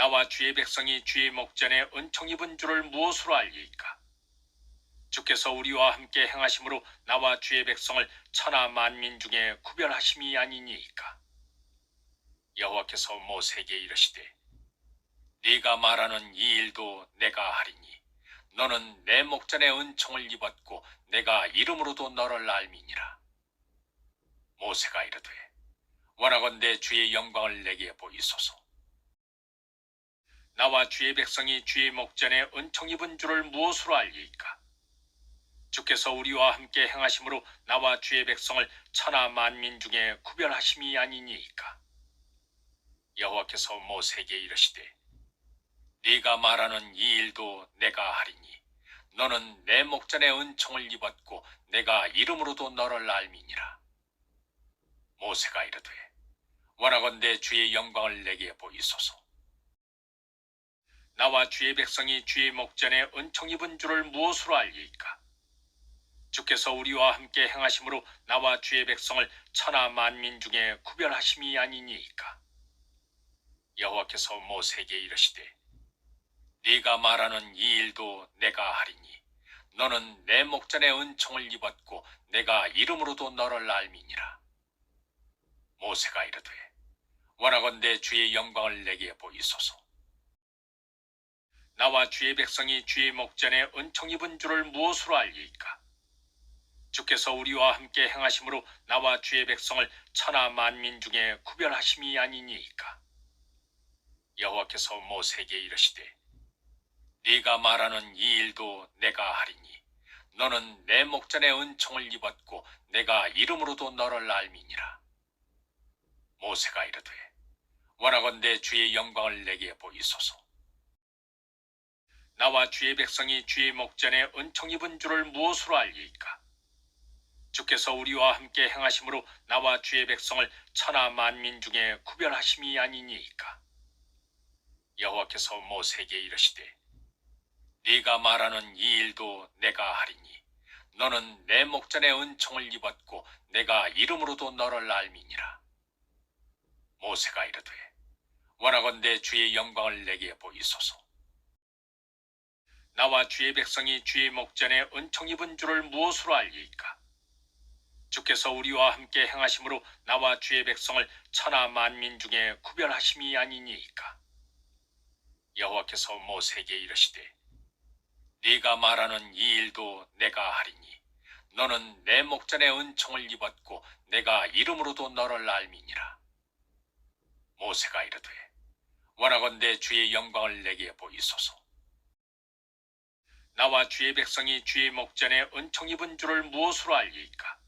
나와 주의 백성이 주의 목전에 은총 입은 줄을 무엇으로 알리이까? 주께서 우리와 함께 행하심으로 나와 주의 백성을 천하 만민 중에 구별하심이 아니니이까? 여호와께서 모세에게 이르시되 네가 말하는 이 일도 내가 하리니 너는 내 목전에 은총을 입었고 내가 이름으로도 너를 알미니라. 모세가 이르되 원하건대 주의 영광을 내게 보이소서. 나와 주의 백성이 주의 목전에 은총 입은 줄을 무엇으로 알리이까? 주께서 우리와 함께 행하심으로 나와 주의 백성을 천하 만민 중에 구별하심이 아니니이까? 여호와께서 모세에게 이르시되 네가 말하는 이 일도 내가 하리니 너는 내 목전에 은총을 입었고 내가 이름으로도 너를 알미니라. 모세가 이르되 원하건대 주의 영광을 내게 보이소서. 나와 주의 백성이 주의 목전에 은총 입은 줄을 무엇으로 알리이까? 주께서 우리와 함께 행하심으로 나와 주의 백성을 천하 만민 중에 구별하심이 아니니이까? 여호와께서 모세에게 이르시되 네가 말하는 이 일도 내가 하리니 너는 내 목전에 은총을 입었고 내가 이름으로도 너를 알미니라. 모세가 이르되 원하건대 주의 영광을 내게 보이소서. 나와 주의 백성이 주의 목전에 은총 입은 줄을 무엇으로 알리이까? 주께서 우리와 함께 행하심으로 나와 주의 백성을 천하 만민 중에 구별하심이 아니니이까? 여호와께서 모세에게 이르시되 네가 말하는 이 일도 내가 하리니 너는 내 목전에 은총을 입었고 내가 이름으로도 너를 알미니라. 모세가 이르되 원하건대 주의 영광을 내게 보이소서. 나와 주의 백성이 주의 목전에 은총 입은 줄을 무엇으로 알리이까? 주께서 우리와 함께 행하심으로 나와 주의 백성을 천하 만민 중에 구별하심이 아니니이까? 여호와께서 모세에게 이르시되 네가 말하는 이 일도 내가 하리니 너는 내 목전에 은총을 입었고 내가 이름으로도 너를 알미니라. 모세가 이르되 원하건대 주의 영광을 내게 보이소서. 나와 주의 백성이 주의 목전에 은총 입은 줄을 무엇으로 알리이까? 주께서 우리와 함께 행하심으로 나와 주의 백성을 천하 만민 중에 구별하심이 아니니이까? 여호와께서 모세에게 이르시되 네가 말하는 이 일도 내가 하리니 너는 내 목전에 은총을 입었고 내가 이름으로도 너를 알미니라. 모세가 이르되 원하건대 주의 영광을 내게 보이소서. 나와 주의 백성이 주의 목전에 은총 입은 줄을 무엇으로 알리이까?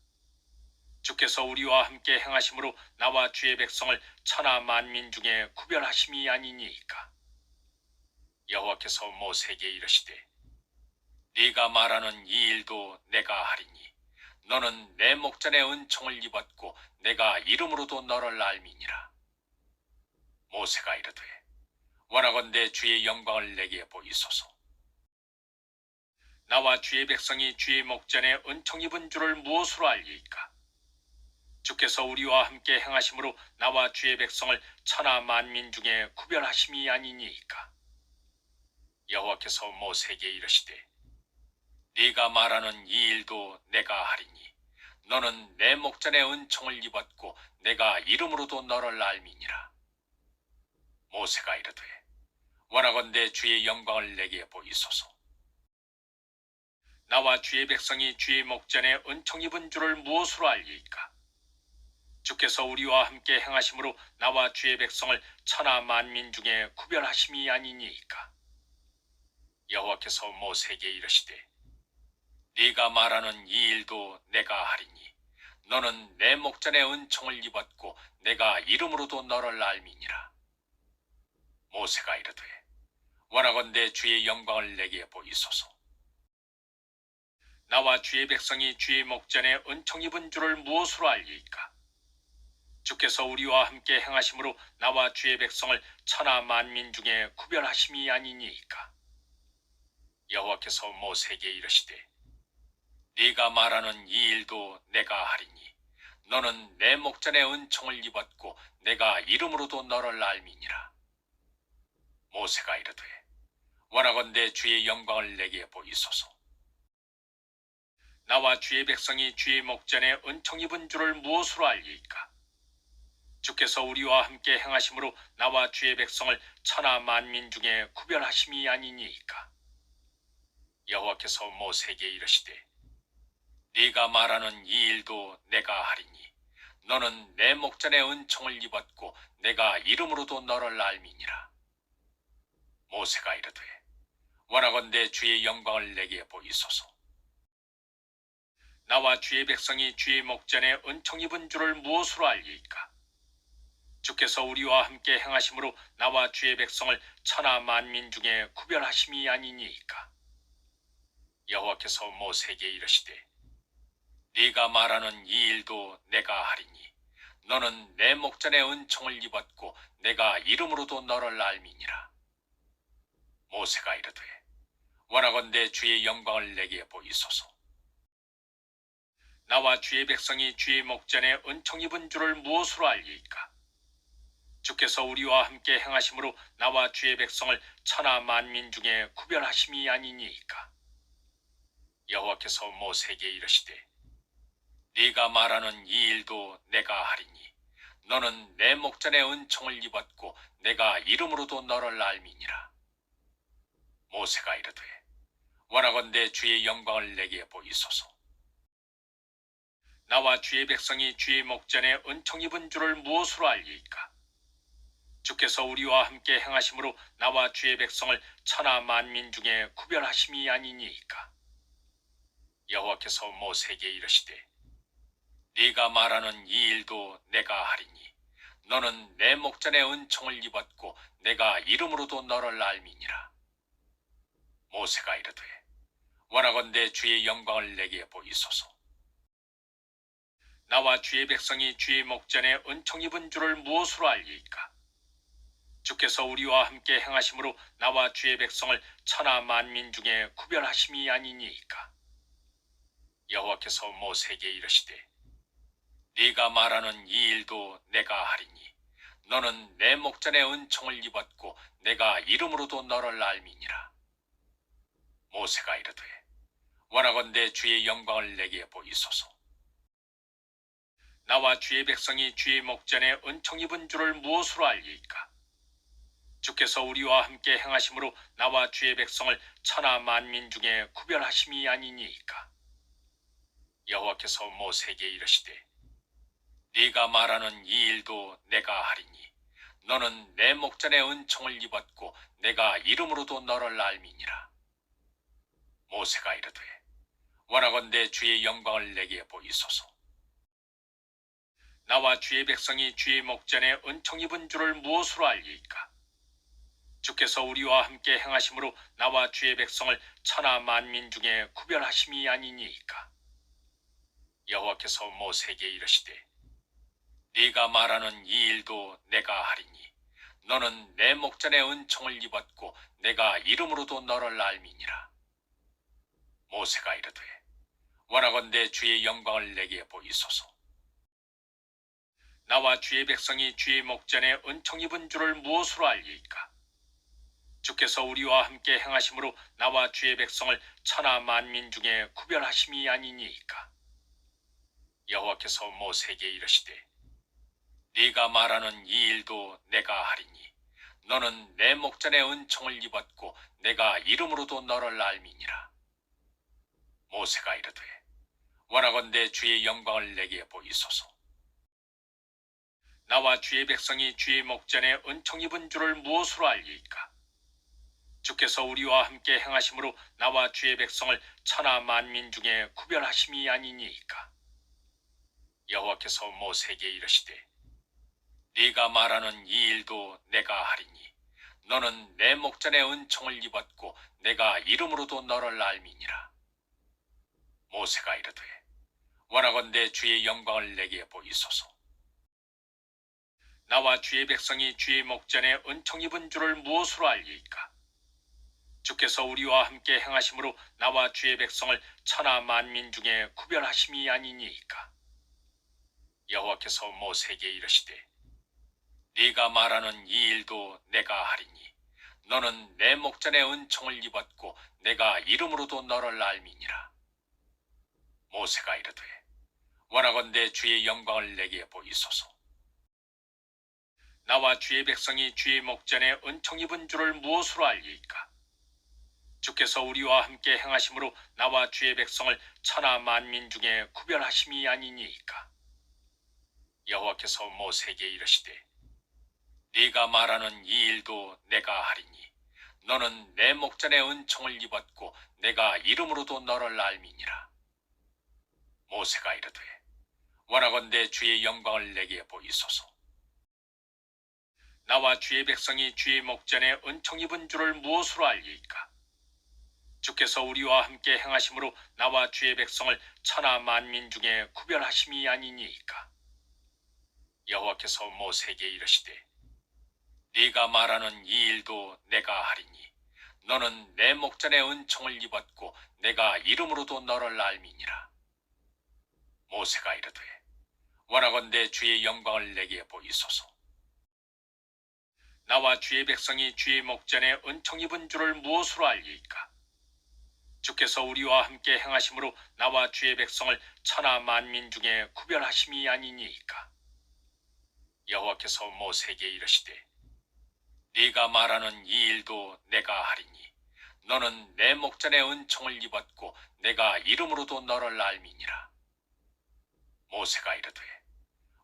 주께서 우리와 함께 행하심으로 나와 주의 백성을 천하 만민 중에 구별하심이 아니니이까? 여호와께서 모세에게 이르시되 네가 말하는 이 일도 내가 하리니 너는 내 목전에 은총을 입었고 내가 이름으로도 너를 알미니라. 모세가 이르되 원하건대 주의 영광을 내게 보이소서. 나와 주의 백성이 주의 목전에 은총 입은 줄을 무엇으로 알리이까? 주께서 우리와 함께 행하심으로 나와 주의 백성을 천하 만민 중에 구별하심이 아니니이까? 여호와께서 모세에게 이르시되 네가 말하는 이 일도 내가 하리니 너는 내 목전에 은총을 입었고 내가 이름으로도 너를 알미니라. 모세가 이르되 원하건대 주의 영광을 내게 보이소서. 나와 주의 백성이 주의 목전에 은총 입은 줄을 무엇으로 알리이까? 주께서 우리와 함께 행하심으로 나와 주의 백성을 천하 만민 중에 구별하심이 아니니이까? 여호와께서 모세에게 이르시되 네가 말하는 이 일도 내가 하리니 너는 내 목전에 은총을 입었고 내가 이름으로도 너를 알미니라. 모세가 이르되 원하건대 주의 영광을 내게 보이소서. 나와 주의 백성이 주의 목전에 은총 입은 줄을 무엇으로 알리이까? 주께서 우리와 함께 행하심으로 나와 주의 백성을 천하 만민 중에 구별하심이 아니니이까? 여호와께서 모세에게 이르시되 네가 말하는 이 일도 내가 하리니 너는 내 목전에 은총을 입었고 내가 이름으로도 너를 알미니라. 모세가 이르되 원하건대 주의 영광을 내게 보이소서. 나와 주의 백성이 주의 목전에 은총 입은 줄을 무엇으로 알리이까? 주께서 우리와 함께 행하심으로 나와 주의 백성을 천하 만민 중에 구별하심이 아니니이까. 여호와께서 모세에게 이르시되 네가 말하는 이 일도 내가 하리니 너는 내 목전에 은총을 입었고 내가 이름으로도 너를 알미니라. 모세가 이르되 원하건대 주의 영광을 내게 보이소서. 나와 주의 백성이 주의 목전에 은총 입은 줄을 무엇으로 알리이까? 주께서 우리와 함께 행하심으로 나와 주의 백성을 천하 만민 중에 구별하심이 아니니이까. 여호와께서 모세에게 이르시되 네가 말하는 이 일도 내가 하리니 너는 내 목전에 은총을 입었고 내가 이름으로도 너를 알미니라. 모세가 이르되 원하건대 주의 영광을 내게 보이소서. 나와 주의 백성이 주의 목전에 은총 입은 줄을 무엇으로 알리이까? 주께서 우리와 함께 행하심으로 나와 주의 백성을 천하 만민 중에 구별하심이 아니니이까. 여호와께서 모세에게 이르시되 네가 말하는 이 일도 내가 하리니 너는 내 목전에 은총을 입었고 내가 이름으로도 너를 알미니라. 모세가 이르되 원하건대 주의 영광을 내게 보이소서. 나와 주의 백성이 주의 목전에 은총 입은 줄을 무엇으로 알리이까? 주께서 우리와 함께 행하심으로 나와 주의 백성을 천하 만민 중에 구별하심이 아니니이까. 여호와께서 모세에게 이르시되 네가 말하는 이 일도 내가 하리니 너는 내 목전에 은총을 입었고 내가 이름으로도 너를 알미니라. 모세가 이르되 원하건대 주의 영광을 내게 보이소서. 나와 주의 백성이 주의 목전에 은총 입은 줄을 무엇으로 알리이까? 주께서 우리와 함께 행하심으로 나와 주의 백성을 천하 만민 중에 구별하심이 아니니이까. 여호와께서 모세에게 이르시되 네가 말하는 이 일도 내가 하리니 너는 내 목전에 은총을 입었고 내가 이름으로도 너를 알미니라. 모세가 이르되 원하건대 주의 영광을 내게 보이소서. 나와 주의 백성이 주의 목전에 은총 입은 줄을 무엇으로 알리이까? 주께서 우리와 함께 행하심으로 나와 주의 백성을 천하 만민 중에 구별하심이 아니니이까. 여호와께서 모세에게 이르시되 네가 말하는 이 일도 내가 하리니 너는 내 목전에 은총을 입었고 내가 이름으로도 너를 알미니라. 모세가 이르되 원하건대 주의 영광을 내게 보이소서. 나와 주의 백성이 주의 목전에 은총 입은 줄을 무엇으로 알리이까? 주께서 우리와 함께 행하심으로 나와 주의 백성을 천하 만민 중에 구별하심이 아니니이까. 여호와께서 모세에게 이르시되 네가 말하는 이 일도 내가 하리니 너는 내 목전에 은총을 입었고 내가 이름으로도 너를 알미니라. 모세가 이르되 원하건대 주의 영광을 내게 보이소서. 나와 주의 백성이 주의 목전에 은총 입은 줄을 무엇으로 알리이까? 주께서 우리와 함께 행하심으로 나와 주의 백성을 천하 만민 중에 구별하심이 아니니이까. 여호와께서 모세에게 이르시되 네가 말하는 이 일도 내가 하리니 너는 내 목전에 은총을 입었고 내가 이름으로도 너를 알미니라. 모세가 이르되 원하건대 주의 영광을 내게 보이소서. 나와 주의 백성이 주의 목전에 은총 입은 줄을 무엇으로 알리이까? 주께서 우리와 함께 행하심으로 나와 주의 백성을 천하 만민 중에 구별하심이 아니니이까. 여호와께서 모세에게 이르시되 네가 말하는 이 일도 내가 하리니 너는 내 목전에 은총을 입었고 내가 이름으로도 너를 알미니라. 모세가 이르되 원하건대 주의 영광을 내게 보이소서. 나와 주의 백성이 주의 목전에 은총 입은 줄을 무엇으로 알리이까? 주께서 우리와 함께 행하심으로 나와 주의 백성을 천하 만민 중에 구별하심이 아니니이까. 여호와께서 모세에게 이르시되 네가 말하는 이 일도 내가 하리니 너는 내 목전에 은총을 입었고 내가 이름으로도 너를 알미니라. 모세가 이르되 원하건대 주의 영광을 내게 보이소서. 나와 주의 백성이 주의 목전에 은총 입은 줄을 무엇으로 알리이까? 주께서 우리와 함께 행하심으로 나와 주의 백성을 천하 만민 중에 구별하심이 아니니이까. 여호와께서 모세에게 이르시되 네가 말하는 이 일도 내가 하리니 너는 내 목전에 은총을 입었고 내가 이름으로도 너를 알미니라. 모세가 이르되 원하건대 주의 영광을 내게 보이소서. 나와 주의 백성이 주의 목전에 은총 입은 줄을 무엇으로 알리이까? 주께서 우리와 함께 행하심으로 나와 주의 백성을 천하 만민 중에 구별하심이 아니니이까. 여호와께서 모세에게 이르시되 네가 말하는 이 일도 내가 하리니 너는 내 목전에 은총을 입었고 내가 이름으로도 너를 알미니라. 모세가 이르되 원하건대 주의 영광을 내게 보이소서. 나와 주의 백성이 주의 목전에 은총 입은 줄을 무엇으로 알리이까? 주께서 우리와 함께 행하심으로 나와 주의 백성을 천하 만민 중에 구별하심이 아니니이까. 여호와께서 모세에게 이르시되 네가 말하는 이 일도 내가 하리니 너는 내 목전에 은총을 입었고 내가 이름으로도 너를 알미니라. 모세가 이르되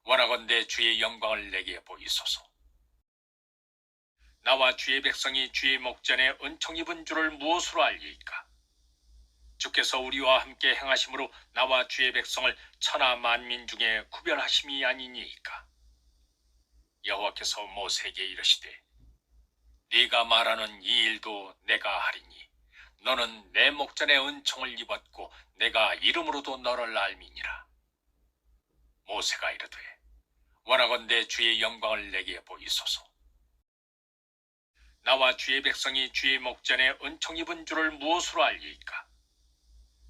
원하건대 주의 영광을 내게 보이소서. 나와 주의 백성이 주의 목전에 은총 입은 줄을 무엇으로 알리이까? 주께서 우리와 함께 행하심으로 나와 주의 백성을 천하 만민 중에 구별하심이 아니니이까. 여호와께서 모세에게 이르시되 네가 말하는 이 일도 내가 하리니 너는 내 목전에 은총을 입었고 내가 이름으로도 너를 알미니라. 모세가 이르되 원하건대 주의 영광을 내게 보이소서. 나와 주의 백성이 주의 목전에 은총 입은 줄을 무엇으로 알리이까?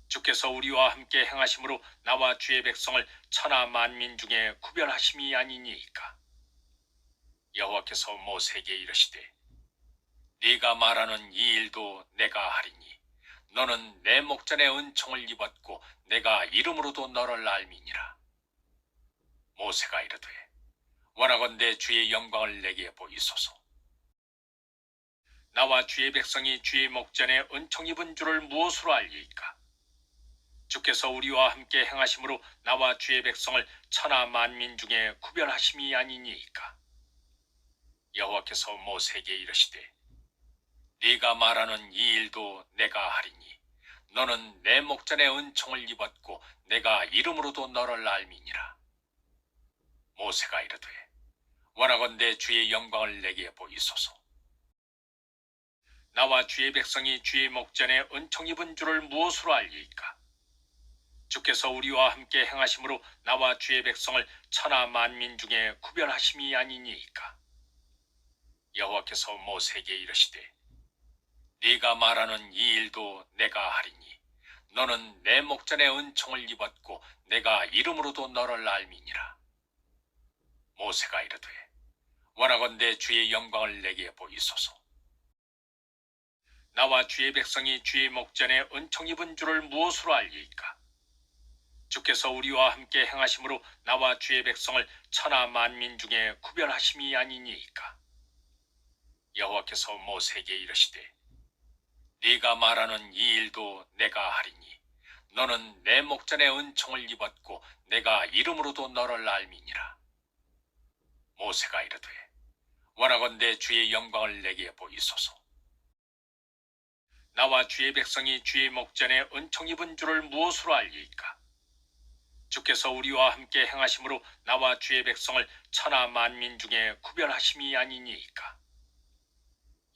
주께서 우리와 함께 행하심으로 나와 주의 백성을 천하 만민 중에 구별하심이 아니니이까. 여호와께서 모세에게 이르시되 네가 말하는 이 일도 내가 하리니 너는 내 목전에 은총을 입었고 내가 이름으로도 너를 알미니라. 모세가 이르되 원하건대 주의 영광을 내게 보이소서. 나와 주의 백성이 주의 목전에 은총 입은 줄을 무엇으로 알리이까? 주께서 우리와 함께 행하심으로 나와 주의 백성을 천하 만민 중에 구별하심이 아니니이까. 여호와께서 모세에게 이르시되 네가 말하는 이 일도 내가 하리니 너는 내 목전에 은총을 입었고 내가 이름으로도 너를 알미니라. 모세가 이르되 원하건대 주의 영광을 내게 보이소서. 나와 주의 백성이 주의 목전에 은총 입은 줄을 무엇으로 알리이까? 주께서 우리와 함께 행하심으로 나와 주의 백성을 천하 만민 중에 구별하심이 아니니이까. 여호와께서 모세에게 이르시되 네가 말하는 이 일도 내가 하리니 너는 내 목전에 은총을 입었고 내가 이름으로도 너를 알미니라. 모세가 이르되 원하건대 주의 영광을 내게 보이소서. 나와 주의 백성이 주의 목전에 은총 입은 줄을 무엇으로 알리이까? 주께서 우리와 함께 행하심으로 나와 주의 백성을 천하 만민 중에 구별하심이 아니니이까. 여호와께서 모세에게 이르시되 네가 말하는 이 일도 내가 하리니 너는 내 목전에 은총을 입었고 내가 이름으로도 너를 알미니라. 모세가 이르되 원하건대 주의 영광을 내게 보이소서. 나와 주의 백성이 주의 목전에 은총 입은 줄을 무엇으로 알리이까? 주께서 우리와 함께 행하심으로 나와 주의 백성을 천하 만민 중에 구별하심이 아니니이까.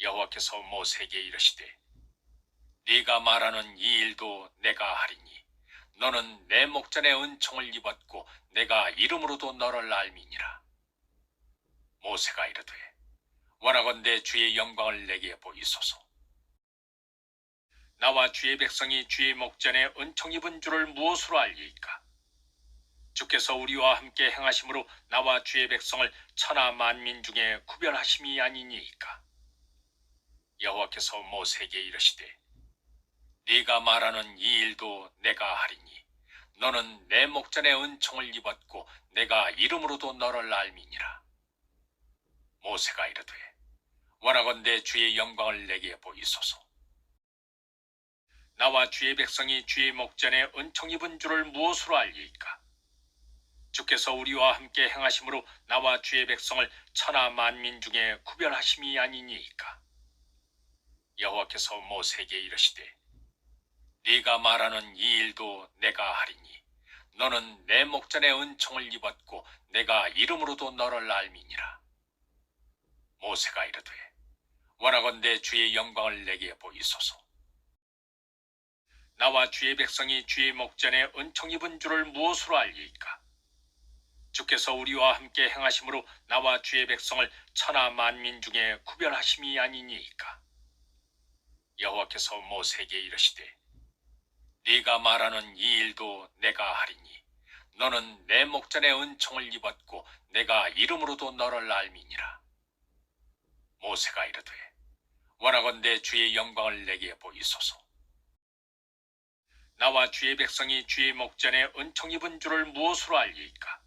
여호와께서 모세에게 이르시되 네가 말하는 이 일도 내가 하리니 너는 내 목전에 은총을 입었고 내가 이름으로도 너를 알미니라. 모세가 이르되 원하건대 주의 영광을 내게 보이소서. 나와 주의 백성이 주의 목전에 은총 입은 줄을 무엇으로 알리이까? 주께서 우리와 함께 행하심으로 나와 주의 백성을 천하 만민 중에 구별하심이 아니니이까. 여호와께서 모세에게 이르시되 네가 말하는 이 일도 내가 하리니 너는 내 목전에 은총을 입었고 내가 이름으로도 너를 알미니라 모세가 이르되 원하건대 주의 영광을 내게 보이소서 나와 주의 백성이 주의 목전에 은총 입은 줄을 무엇으로 알리이까? 주께서 우리와 함께 행하심으로 나와 주의 백성을 천하 만민 중에 구별하심이 아니니이까? 여호와께서 모세에게 이르시되 네가 말하는 이 일도 내가 하리니 너는 내 목전에 은총을 입었고 내가 이름으로도 너를 알미니라. 모세가 이르되 원하건대 주의 영광을 내게 보이소서 나와 주의 백성이 주의 목전에 은총 입은 줄을 무엇으로 알리이까? 주께서 우리와 함께 행하심으로 나와 주의 백성을 천하 만민 중에 구별하심이 아니니이까? 여호와께서 모세에게 이르시되 네가 말하는 이 일도 내가 하리니 너는 내 목전에 은총을 입었고 내가 이름으로도 너를 알미니라. 모세가 이르되 원하건대 주의 영광을 내게 보이소서 나와 주의 백성이 주의 목전에 은총 입은 줄을 무엇으로 알리이까?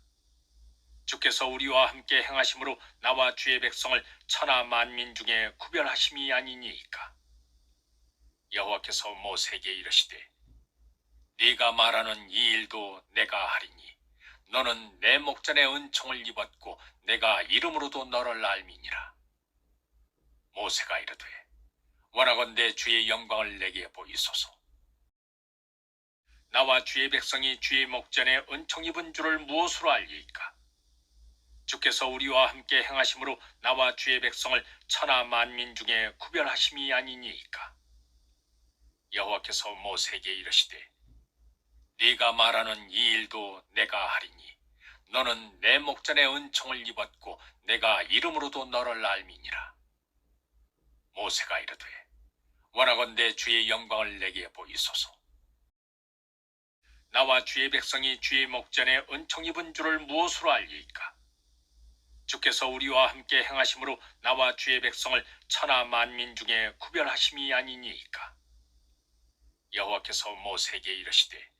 주께서 우리와 함께 행하심으로 나와 주의 백성을 천하 만민 중에 구별하심이 아니니이까? 여호와께서 모세에게 이르시되 네가 말하는 이 일도 내가 하리니 너는 내 목전에 은총을 입었고 내가 이름으로도 너를 알미니라. 모세가 이르되 원하건대 주의 영광을 내게 보이소서 나와 주의 백성이 주의 목전에 은총 입은 줄을 무엇으로 알리이까? 주께서 우리와 함께 행하심으로 나와 주의 백성을 천하 만민 중에 구별하심이 아니니이까? 여호와께서 모세에게 이르시되 네가 말하는 이 일도 내가 하리니 너는 내 목전에 은총을 입었고 내가 이름으로도 너를 알미니라. 모세가 이르되 원하건대 주의 영광을 내게 보이소서 나와 주의 백성이 주의 목전에 은총 입은 줄을 무엇으로 알리이까? 주께서 우리와 함께 행하심으로 나와 주의 백성을 천하 만민 중에 구별하심이 아니니이까? 여호와께서 모세에게 이르시되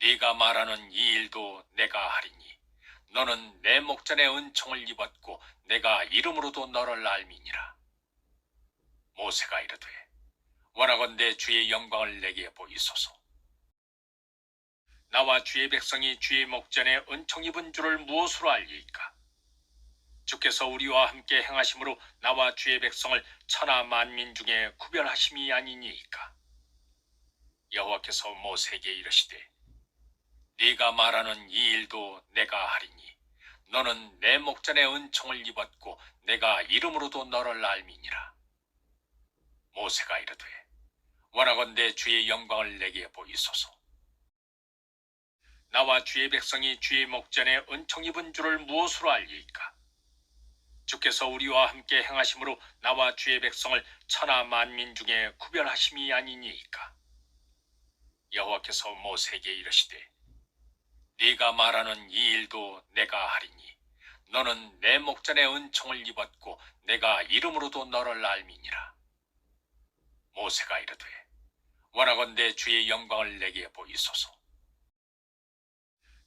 네가 말하는 이 일도 내가 하리니 너는 내 목전에 은총을 입었고 내가 이름으로도 너를 알미니라. 모세가 이르되 원하건대 주의 영광을 내게 보이소서 나와 주의 백성이 주의 목전에 은총 입은 줄을 무엇으로 알리이까? 주께서 우리와 함께 행하심으로 나와 주의 백성을 천하 만민 중에 구별하심이 아니니이까? 여호와께서 모세에게 이르시되 네가 말하는 이 일도 내가 하리니 너는 내 목전에 은총을 입었고 내가 이름으로도 너를 알미니라. 모세가 이르되 원하건대 주의 영광을 내게 보이소서 나와 주의 백성이 주의 목전에 은총 입은 줄을 무엇으로 알리이까? 주께서 우리와 함께 행하심으로 나와 주의 백성을 천하 만민 중에 구별하심이 아니니이까? 여호와께서 모세에게 이르시되 네가 말하는 이 일도 내가 하리니 너는 내 목전에 은총을 입었고 내가 이름으로도 너를 알미니라. 모세가 이르되 원하건대 주의 영광을 내게 보이소서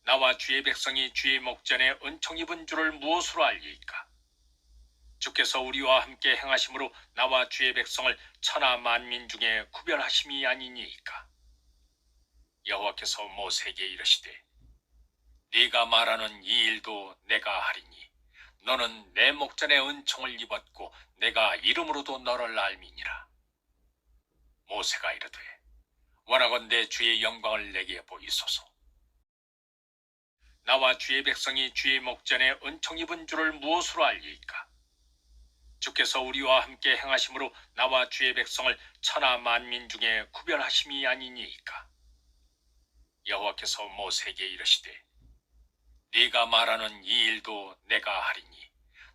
나와 주의 백성이 주의 목전에 은총 입은 줄을 무엇으로 알리이까? 주께서 우리와 함께 행하심으로 나와 주의 백성을 천하 만민 중에 구별하심이 아니니이까? 여호와께서 모세에게 이르시되 네가 말하는 이 일도 내가 하리니 너는 내 목전에 은총을 입었고 내가 이름으로도 너를 알미니라. 모세가 이르되 원하건대 주의 영광을 내게 보이소서 나와 주의 백성이 주의 목전에 은총 입은 줄을 무엇으로 알리이까? 주께서 우리와 함께 행하심으로 나와 주의 백성을 천하 만민 중에 구별하심이 아니니이까? 여호와께서 모세에게 이르시되 네가 말하는 이 일도 내가 하리니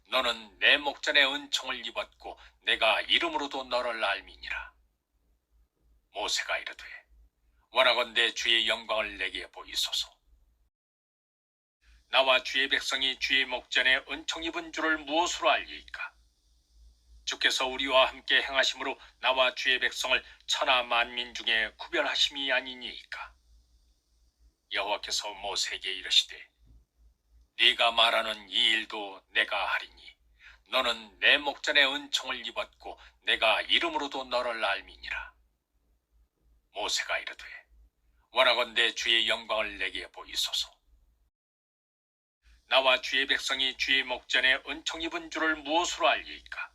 너는 내 목전에 은총을 입었고 내가 이름으로도 너를 알미니라. 모세가 이르되 원하건대 주의 영광을 내게 보이소서 나와 주의 백성이 주의 목전에 은총 입은 줄을 무엇으로 알리이까 주께서 우리와 함께 행하심으로 나와 주의 백성을 천하 만민 중에 구별하심이 아니니이까. 여호와께서 모세에게 이르시되 네가 말하는 이 일도 내가 하리니 너는 내 목전에 은총을 입었고 내가 이름으로도 너를 알미니라. 모세가 이르되 원하건대 주의 영광을 내게 보이소서. 나와 주의 백성이 주의 목전에 은총 입은 줄을 무엇으로 알리이까?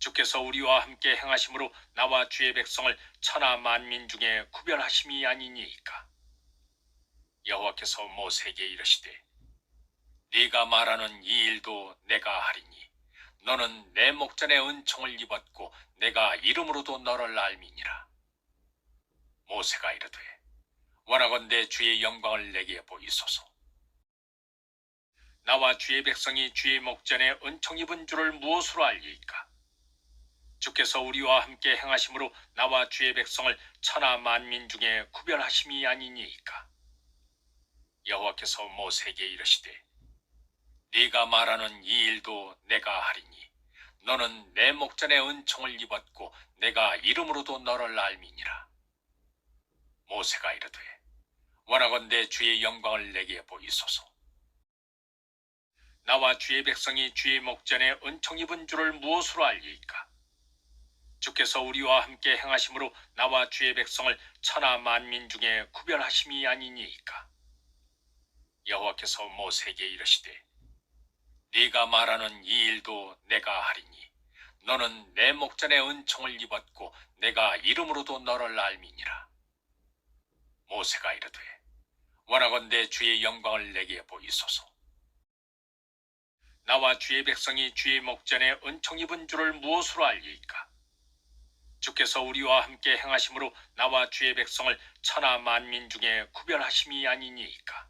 주께서 우리와 함께 행하심으로 나와 주의 백성을 천하 만민 중에 구별하심이 아니니이까. 여호와께서 모세에게 이르시되 네가 말하는 이 일도 내가 하리니 너는 내 목전에 은총을 입었고 내가 이름으로도 너를 알미니라. 모세가 이르되 원하건대 주의 영광을 내게 보이소서. 나와 주의 백성이 주의 목전에 은총 입은 줄을 무엇으로 알리이까? 주께서 우리와 함께 행하심으로 나와 주의 백성을 천하 만민 중에 구별하심이 아니니이까. 여호와께서 모세에게 이르시되 네가 말하는 이 일도 내가 하리니 너는 내 목전에 은총을 입었고 내가 이름으로도 너를 알미니라. 모세가 이르되 원하건대 주의 영광을 내게 보이소서. 나와 주의 백성이 주의 목전에 은총 입은 줄을 무엇으로 알리이까? 주께서 우리와 함께 행하심으로 나와 주의 백성을 천하 만민 중에 구별하심이 아니니이까. 여호와께서 모세에게 이르시되 네가 말하는 이 일도 내가 하리니 너는 내 목전에 은총을 입었고 내가 이름으로도 너를 알미니라. 모세가 이르되 원하건대 주의 영광을 내게 보이소서. 나와 주의 백성이 주의 목전에 은총 입은 줄을 무엇으로 알리이까? 주께서 우리와 함께 행하심으로 나와 주의 백성을 천하 만민 중에 구별하심이 아니니이까.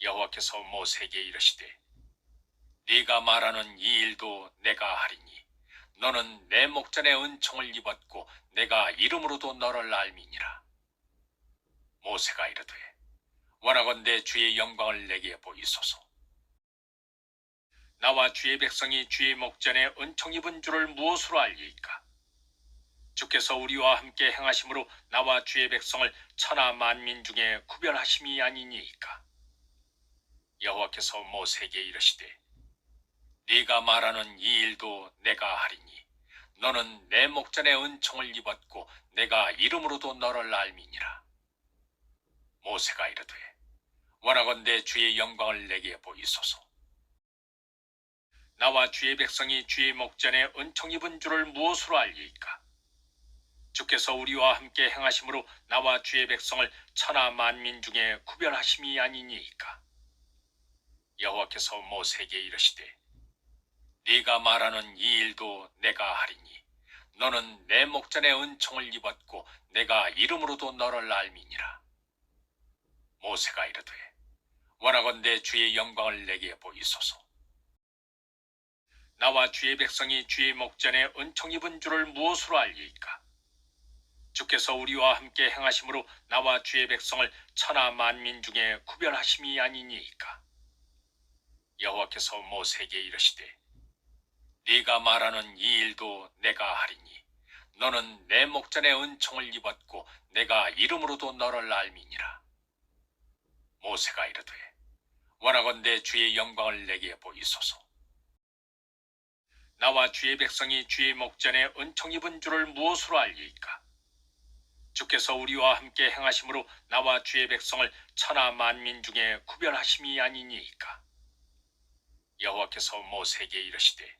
여호와께서 모세에게 이르시되 네가 말하는 이 일도 내가 하리니 너는 내 목전에 은총을 입었고 내가 이름으로도 너를 알미니라. 모세가 이르되 원하건대 주의 영광을 내게 보이소서. 나와 주의 백성이 주의 목전에 은총 입은 줄을 무엇으로 알리이까? 주께서 우리와 함께 행하심으로 나와 주의 백성을 천하 만민 중에 구별하심이 아니니이까. 여호와께서 모세에게 이르시되 네가 말하는 이 일도 내가 하리니 너는 내 목전에 은총을 입었고 내가 이름으로도 너를 알미니라. 모세가 이르되 원하건대 주의 영광을 내게 보이소서. 나와 주의 백성이 주의 목전에 은총 입은 줄을 무엇으로 알리이까? 주께서 우리와 함께 행하심으로 나와 주의 백성을 천하 만민 중에 구별하심이 아니니이까. 여호와께서 모세에게 이르시되 네가 말하는 이 일도 내가 하리니 너는 내 목전에 은총을 입었고 내가 이름으로도 너를 알미니라. 모세가 이르되 원하건대 주의 영광을 내게 보이소서. 나와 주의 백성이 주의 목전에 은총 입은 줄을 무엇으로 알리이까? 주께서 우리와 함께 행하심으로 나와 주의 백성을 천하 만민 중에 구별하심이 아니니이까. 여호와께서 모세에게 이르시되 네가 말하는 이 일도 내가 하리니 너는 내 목전에 은총을 입었고 내가 이름으로도 너를 알미니라. 모세가 이르되 원하건대 주의 영광을 내게 보이소서. 나와 주의 백성이 주의 목전에 은총 입은 줄을 무엇으로 알리이까? 주께서 우리와 함께 행하심으로 나와 주의 백성을 천하 만민 중에 구별하심이 아니니이까. 여호와께서 모세에게 이르시되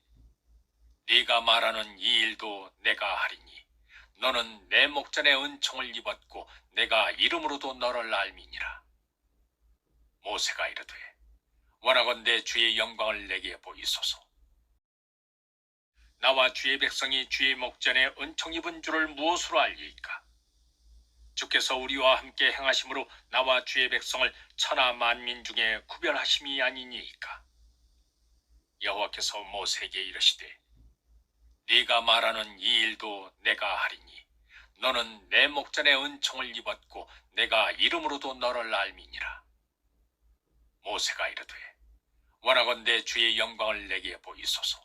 네가 말하는 이 일도 내가 하리니 너는 내 목전에 은총을 입었고 내가 이름으로도 너를 알미니라. 모세가 이르되 원하건대 주의 영광을 내게 보이소서. 나와 주의 백성이 주의 목전에 은총 입은 줄을 무엇으로 알리이까? 주께서 우리와 함께 행하심으로 나와 주의 백성을 천하 만민 중에 구별하심이 아니니이까. 여호와께서 모세에게 이르시되 네가 말하는 이 일도 내가 하리니 너는 내 목전에 은총을 입었고 내가 이름으로도 너를 알미니라. 모세가 이르되 원하건대 주의 영광을 내게 보이소서.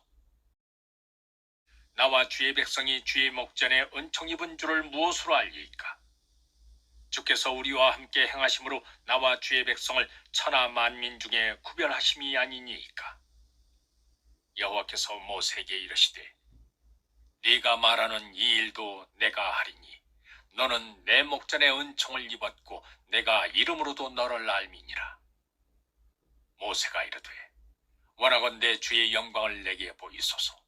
나와 주의 백성이 주의 목전에 은총 입은 줄을 무엇으로 알리이까? 주께서 우리와 함께 행하심으로 나와 주의 백성을 천하 만민 중에 구별하심이 아니니이까. 여호와께서 모세에게 이르시되 네가 말하는 이 일도 내가 하리니 너는 내 목전에 은총을 입었고 내가 이름으로도 너를 알미니라. 모세가 이르되 원하건대 주의 영광을 내게 보이소서.